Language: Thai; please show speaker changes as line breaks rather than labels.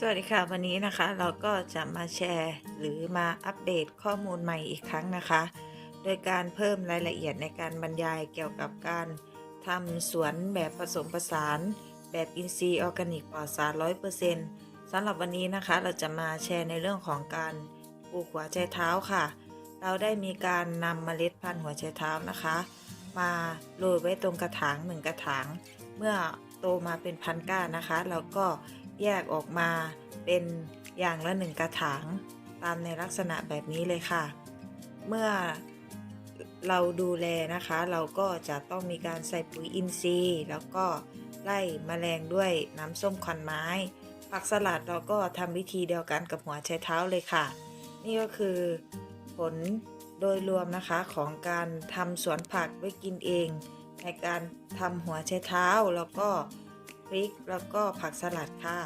สวัสดีค่ะ วันนี้นะคะเราก็จะมาแชร์หรือมาอัปเดตข้อมูลใหม่อีกครั้งนะคะ โดยการเพิ่มรายละเอียดในการบรรยายเกี่ยวกับการทำสวนแบบผสมผสาน แบบอินทรีย์ออร์แกนิกปลอดสารร้อยเปอร์เซ็นต์สำหรับวันนี้นะคะเราจะมาแชร์ในเรื่องของการปลูกหัวใจเท้าค่ะ เราได้มีการนำเมล็ดพันธุ์หัวใจเท้านะคะ มาโรยไว้ตรงกระถางหนึ่งกระถาง เมื่อโตมาเป็นพันก้านนะคะ เราก็ แยกออกมาเป็นอย่างละหนึ่งกระถาง ตามในลักษณะแบบนี้เลยค่ะ เมื่อเราดูแลนะคะ เราก็จะต้องมีการใส่ปุ๋ยอินทรีย์ แล้วก็ไล่แมลงด้วยน้ำส้มควันไม้ ผักสลัดเราก็ทำวิธีเดียวกันกับหัวไชเท้าเลยค่ะ นี่ก็คือผลโดยรวมนะคะของการทำสวนผักไว้กินเอง ในการทำหัวไชเท้าแล้วก็ พริกแล้วก็ผักสลัดค่ะ